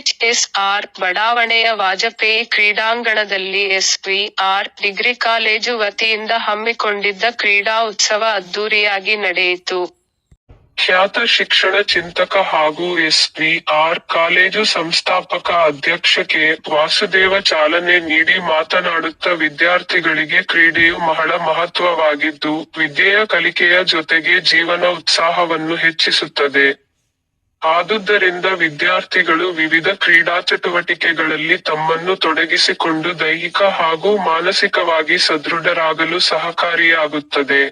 ಕೆಎಚ್ಎಸ್ಆರ್ ಬಡಾವಣೆಯ ವಾಜಪೇಯಿ ಕ್ರೀಡಾಂಗಣದಲ್ಲಿ ಎಸ್ವಿಆರ್ degree college ವತಿಯಿಂದ ಹಮ್ಮಿಕೊಂಡಿದ್ದ ಕ್ರೀಡಾ ಉತ್ಸವ ಅದ್ದೂರಿಯಾಗಿ ನಡೆಯಿತು. ಖ್ಯಾತ ಶಿಕ್ಷಣ ಚಿಂತಕ ಹಾಗೂ ಎಸ್ವಿಆರ್ ಕಾಲೇಜು ಸಂಸ್ಥಾಪಕ ಅಧ್ಯಕ್ಷ ಕೆ. ವಾಸುದೇವ ಚಾಲನೆ ನೀಡಿ ಮಾತನಾಡುತ್ತ ವಿದ್ಯಾರ್ಥಿಗಳಿಗೆ ಕ್ರೀಡೆಯು ಬಹಳ ಮಹತ್ವವಾಗಿದ್ದು, ವಿದ್ಯೆಯ ಕಲಿಕೆಯ ಜೊತೆಗೆ ಜೀವನ ಉತ್ಸಾಹವನ್ನು ಹೆಚ್ಚಿಸುತ್ತದೆ. ಆದುದರಿಂದ ವಿದ್ಯಾರ್ಥಿಗಳು ವಿವಿಧ ಕ್ರೀಡಾ ಚಟುವಟಿಕೆಗಳಲ್ಲಿ ತಮ್ಮನ್ನು ತೊಡಗಿಸಿಕೊಂಡು ದೈಹಿಕ ಹಾಗೂ ಮಾನಸಿಕವಾಗಿ ಸದೃಢರಾಗಲು ಸಹಕಾರಿಯಾಗುತ್ತದೆ.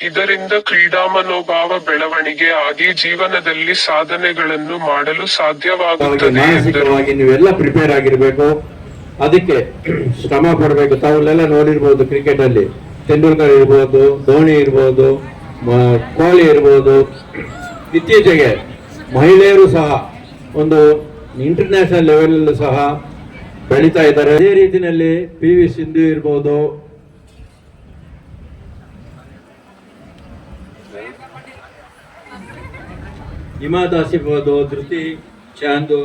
ಇದರಿಂದ ಕ್ರೀಡಾ ಮನೋಭಾವ ಬೆಳವಣಿಗೆ ಆಗಿ ಜೀವನದಲ್ಲಿ ಸಾಧನೆಗಳನ್ನು ಮಾಡಲು ಸಾಧ್ಯವಾಗುತ್ತದೆ. ನೀವೆಲ್ಲ ಪ್ರಿಪೇರ್ ಆಗಿರ್ಬೇಕು. ಅದಕ್ಕೆ ಶ್ರಮ ಪಡಬೇಕು. ತಾವುಲೆಲ್ಲ ನೋಡಿರ್ಬೋದು ಕ್ರಿಕೆಟ್ ಅಲ್ಲಿ ತೆಂಡೂಲ್ಕರ್ ಇರ್ಬೋದು, ಧೋನಿ ಇರ್ಬೋದು ಕೊಹ್ಲಿ ಇರ್ಬೋದು. ಇತ್ತೀಚೆಗೆ ಮಹಿಳೆಯರು ಸಹ ಒಂದು ಇಂಟರ್ನ್ಯಾಷನಲ್ ಲೆವೆಲ್ ಸಹ ಬೆಳೀತಾ ಇದ್ದಾರೆ. ಅದೇ ರೀತಿಯಲ್ಲಿ ಪಿ ವಿ ಸಿಂಧು ಇರ್ಬೋದು. ಹಿಮಾ ದಾಸ್ ಇರ್ಬೋದು, ಧೃತಿ, ಚಾಂದು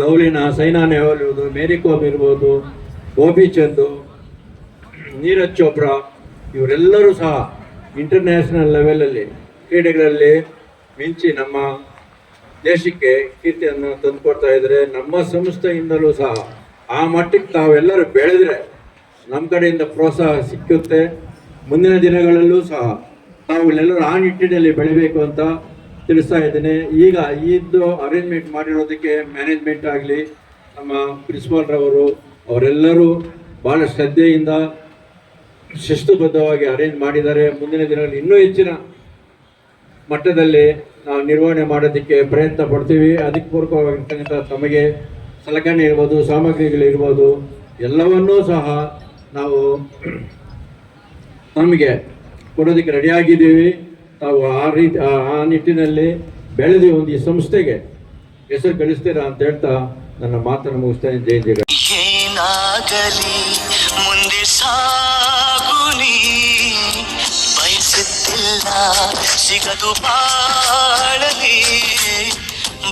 ಲವ್ಲಿನಾ ಸೈನಾ ನೆಹ್ವಾಲ್ ಇರ್ಬೋದು, ಮೇರಿ ಕೋಮ್ ಇರ್ಬೋದು, ಗೋಪಿ ಚಂದು, ನೀರಜ್ ಚೋಪ್ರಾ, ಇವರೆಲ್ಲರೂ ಸಹ ಇಂಟರ್ನ್ಯಾಷನಲ್ ಲೆವೆಲಲ್ಲಿ ಕ್ರೀಡೆಗಳಲ್ಲಿ ಮಿಂಚಿ ನಮ್ಮ ದೇಶಕ್ಕೆ ಕೀರ್ತಿಯನ್ನು ತಂದುಕೊಡ್ತಾ ಇದ್ದಾರೆ ನಮ್ಮ ಸಂಸ್ಥೆಯಿಂದಲೂ ಸಹ ಆ ಮಟ್ಟಕ್ಕೆ ತಾವೆಲ್ಲರೂ ಬೆಳೆದ್ರೆ ನಮ್ಮ ಕಡೆಯಿಂದ ಪ್ರೋತ್ಸಾಹ ಸಿಕ್ಕುತ್ತೆ. ಮುಂದಿನ ದಿನಗಳಲ್ಲೂ ಸಹ ನಾವು ಎಲ್ಲರೂ ಆ ನಿಟ್ಟಿನಲ್ಲಿ ಬೆಳಿಬೇಕು ಅಂತ ತಿಳಿಸ್ತಾ ಇದ್ದೇನೆ. ಈಗ ಇದು ಅರೇಂಜ್ಮೆಂಟ್ ಮಾಡಿರೋದಕ್ಕೆ ಮ್ಯಾನೇಜ್ಮೆಂಟ್ ಆಗಲಿ, ನಮ್ಮ ಪ್ರಿನ್ಸಿಪಾಲ್ರವರು ಅವರೆಲ್ಲರೂ ಭಾಳ ಶ್ರದ್ಧೆಯಿಂದ ಶಿಸ್ತುಬದ್ಧವಾಗಿ ಅರೇಂಜ್ ಮಾಡಿದ್ದಾರೆ. ಮುಂದಿನ ದಿನಗಳಲ್ಲಿ ಇನ್ನೂ ಹೆಚ್ಚಿನ ಮಟ್ಟದಲ್ಲಿ ನಾವು ನಿರ್ವಹಣೆ ಮಾಡೋದಕ್ಕೆ ಪ್ರಯತ್ನ ಪಡ್ತೀವಿ. ಅದಕ್ಕೆ ಪೂರ್ವಕವಾಗಿರ್ತಕ್ಕಂಥ ತಮಗೆ ಸಲಕರಣೆ ಇರ್ಬೋದು ಸಾಮಗ್ರಿಗಳಿರ್ಬೋದು ಎಲ್ಲವನ್ನೂ ಸಹ ನಾವು ನಮಗೆ ಕೊಡೋದಕ್ಕೆ ರೆಡಿಯಾಗಿದ್ದೀವಿ ತಾವು ಆ ರೀತಿ, ಆ- ನಿಟ್ಟಿನಲ್ಲಿ ಬೆಳೆದು ಒಂದು ಈ ಸಂಸ್ಥೆಗೆ ಹೆಸರು ಗಳಿಸ್ತೀರಾ ಅಂತ ಹೇಳ್ತಾ ನನ್ನ ಮಾತನ್ನು ಮುಗಿಸ್ತಾ ಜಯ ಏನಾಗಲಿ ಮುಂದೆ ಸಾಗುನಿ ಬಯಸುತ್ತಿಲ್ಲ ಸಿಗದು ಬಾಳಲಿ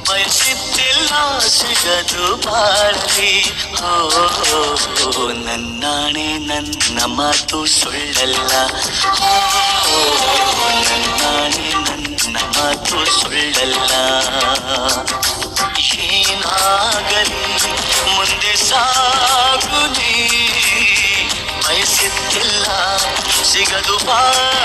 ಬಯಸುತ್ತಿಲ್ಲ ಸಿಗದು ಬಾಳಲಿ ಓ ನನ್ನಾಣೆ ನನ್ನ ಮಾತು ಸುಳ್ಳಲ್ಲ ಓ ನನ್ನಾಣೆ ನನ್ನ ಮಾತು ಸುಳ್ಳಲ್ಲ ಏನಾಗಲಿ ಮುಂದೆ ಸಾಗುನಿ ಬಯಸುತ್ತಿಲ್ಲ ಸಿಗದು ಬಾಳಲಿ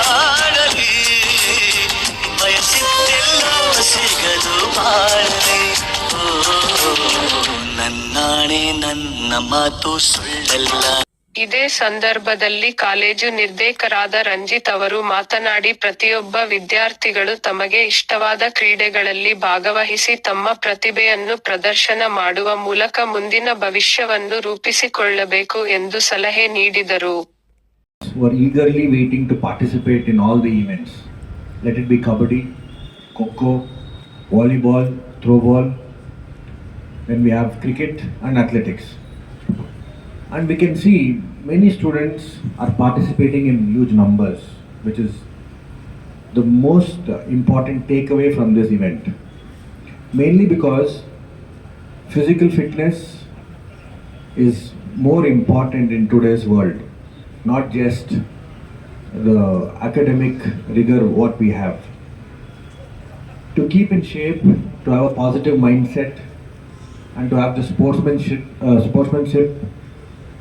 ನನ್ನ ಮಾತು ಸುಳ್ಳಲ್ಲ. ಇದೇ ಸಂದರ್ಭದಲ್ಲಿ ಕಾಲೇಜು ನಿರ್ದೇಶಕರಾದ ರಂಜಿತ್ ಅವರು ಮಾತನಾಡಿ ಪ್ರತಿಯೊಬ್ಬ ವಿದ್ಯಾರ್ಥಿಗಳು ತಮಗೆ ಇಷ್ಟವಾದ ಕ್ರೀಡೆಗಳಲ್ಲಿ ಭಾಗವಹಿಸಿ ತಮ್ಮ ಪ್ರತಿಭೆಯನ್ನು ಪ್ರದರ್ಶನ ಮಾಡುವ ಮೂಲಕ ಮುಂದಿನ ಭವಿಷ್ಯವನ್ನು ರೂಪಿಸಿಕೊಳ್ಳಬೇಕು ಎಂದು ಸಲಹೆ ನೀಡಿದರು. Were eagerly waiting to participate in all the events. Let it be kabaddi, kho volleyball, throwball, then we have cricket and athletics. And we can see many students are participating in huge numbers, which is the most important takeaway from this event. Mainly because physical fitness is more important in today's world, not just the academic rigor what we have. To keep in shape, to have a positive mindset, and to have the sportsmanship, uh, sportsmanship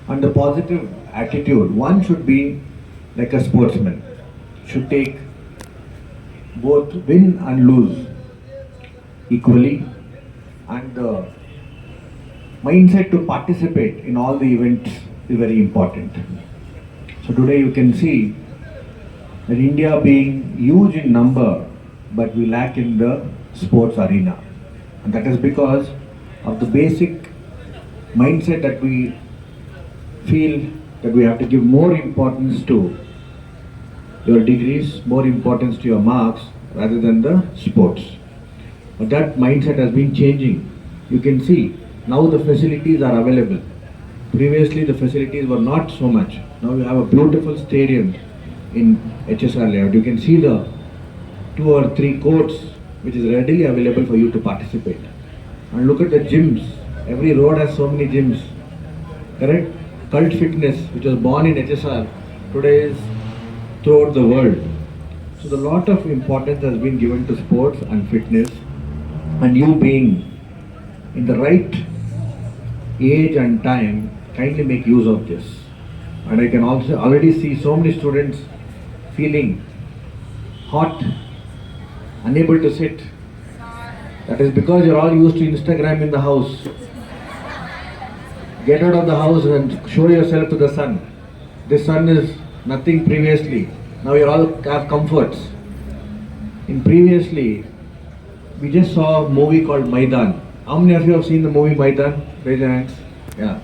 and the positive attitude, one should be like a sportsman. Should take both win and lose equally, and the mindset to participate in all the events is very important. So today you can see that India being huge in number, but we lack in the sports arena. And that is because of the basic mindset that we feel that we have to give more importance to your degrees, more importance to your marks rather than the sports. But that mindset has been changing. You can see now the facilities are available. Previously, the facilities were not so much. Now you have a beautiful stadium in HSR layout. You can see the two or three courts which is readily available for you to participate. And look at the gyms. Every road has so many gyms. Correct? Cult Fitness, which was born in HSR, today is throughout the world. So the lot of importance has been given to sports and fitness, and you being in the right age and time, kindly make use of this. And I can also already see so many students feeling hot, unable to sit. That is because you're all used to Instagram in the house. Get out of the house and show yourself to the sun. This sun is nothing previously. Now you all have comforts. In previously, we just saw a movie called Maidan. How many of you have seen the movie Maidan? Raise your hands. Yeah.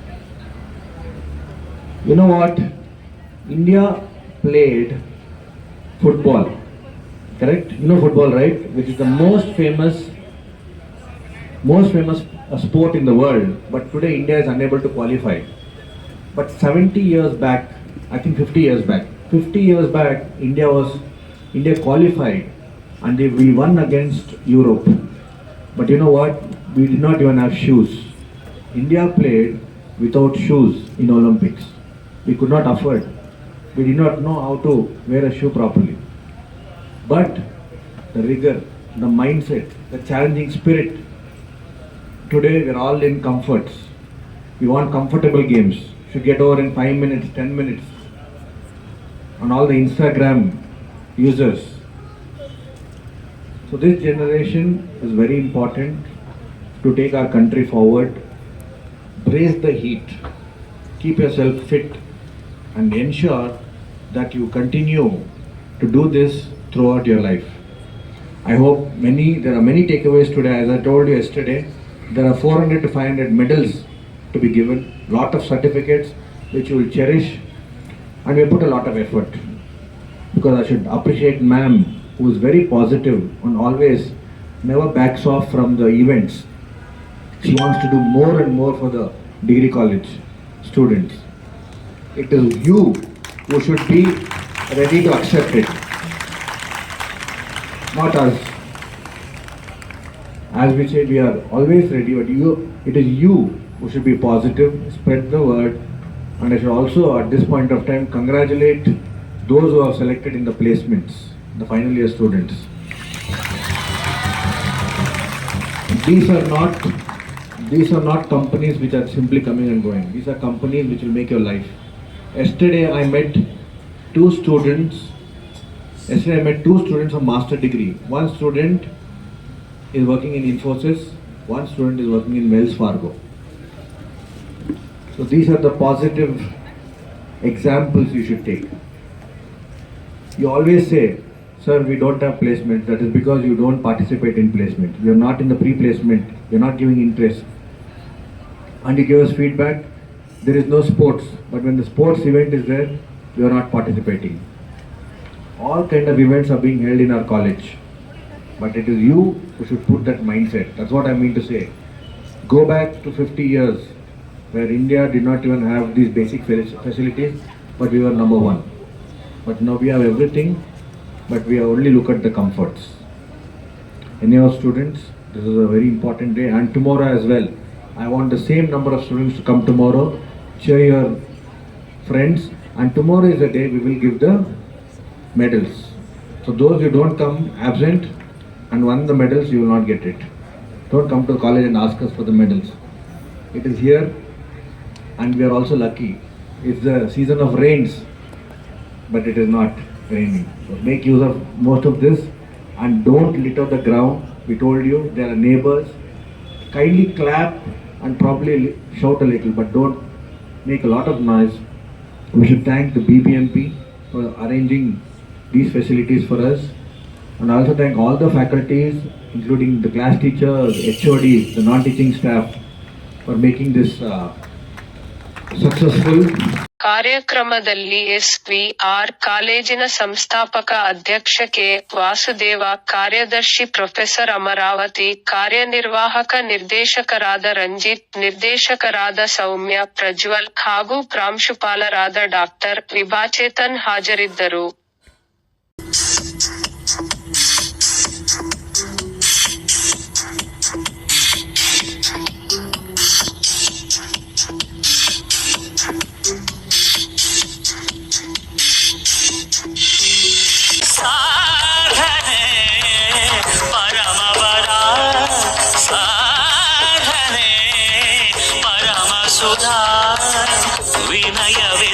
You know what? India played football. Correct? You know football, right? Which is the most famous, most famous sport in the world. But today India is unable to qualify. But 70 years back, I think 50 years back, 50 years back, India was India qualified, and they, we won against Europe. But you know what? We did not even have shoes. India played without shoes in Olympics. We could not afford. We did not know how to wear a shoe properly. But the rigor, the mindset, the challenging spirit. Today we're all in comforts. We want comfortable games. Should get over in five minutes, ten minutes. On all the Instagram users. So this generation is very important to take our country forward. Brace the heat. Keep yourself fit and ensure that you continue to do this throughout your life. I hope many, there are many takeaways today. As I told you yesterday, there are 400 to 500 medals to be given, lot of certificates which you will cherish, and we put a lot of effort. Because I should appreciate ma'am, who is very positive and always never backs off from the events. She wants to do more and more for the degree college students. It is you who should be ready to accept it, not us. As we said, we are always ready, but you, it is you who should be positive, spread the word, and I should also, at this point of time, congratulate those who have selected in the placements, the final year students. These are not, these are not companies which are simply coming and going. These are companies which will make your life. Yesterday, I met two students. Yesterday, I met two students of master degree. One student is working in Infosys, one student is working in Wells Fargo. So these are the positive examples you should take. You always say, sir, we don't have placement. That is because you don't participate in placement. You are not in the pre-placement. You are not giving interest. And you give us feedback. There is no sports. But when the sports event is there, you are not participating. All kind of events are being held in our college. But it is you who should put that mindset. That's what I mean to say. Go back to 50 years where India did not even have these basic facilities, but we were number one. But now we have everything, but we only look at the comforts. Any of students, this is a very important day, and tomorrow as well. I want the same number of students to come tomorrow, cheer your friends, and tomorrow is the day we will give the medals. So those who don't come absent and won the medals, you will not get it. Don't come to college and ask us for the medals. It is here, and we are also lucky. It's the season of rains, but it is not raining. So make use of most of this, and don't litter the ground. We told you there are neighbors. Kindly clap and probably shout a little, but don't make a lot of noise. We should thank the BBMP for arranging these facilities for us. And I also thank all the faculties, including the class teachers, HODs, the non-teaching staff, for making this uh, successful. ಕಾರ್ಯಕ್ರಮದಲ್ಲಿ ಎಸ್ವಿಆರ್ ಕಾಲೇಜಿನ ಸಂಸ್ಥಾಪಕ ಅಧ್ಯಕ್ಷ K Vasudeva ಕಾರ್ಯದರ್ಶಿ professor Amaravati ಕಾರ್ಯನಿರ್ವಾಹಕ ನಿರ್ದೇಶಕರಾದ ರಂಜಿತ್ ನಿರ್ದೇಶಕರಾದ ಸೌಮ್ಯ ಪ್ರಜ್ವಲ್ ಹಾಗೂ ಪ್ರಾಂಶುಪಾಲರಾದ ಡಾಕ್ಟರ್ ವಿಭಾಚೇತನ್ ಹಾಜರಿದ್ದರು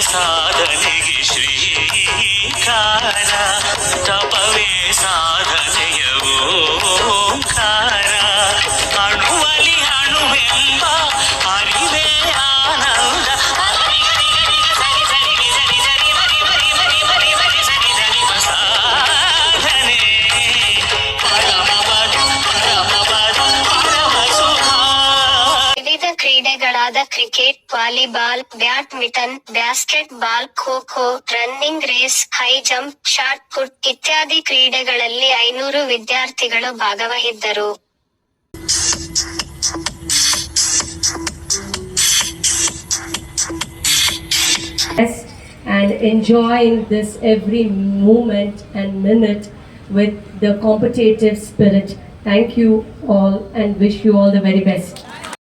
ಸಾಧನೆಗೆ ಶ್ರೀಕಾರ ತಪವೇ ಸಾಧನೆಯ ಓಂಕಾರ ಕ್ರೀಡೆಗಳಾದ cricket volleyball badminton basketball kho kho running race high jump shot put ಇತ್ಯಾದಿ ಕ್ರೀಡೆಗಳಲ್ಲಿ ಐನೂರು ವಿದ್ಯಾರ್ಥಿಗಳು ಭಾಗವಹಿದ್ದರು and enjoying this every moment and minute with the competitive spirit. Thank you all and wish you all the very best.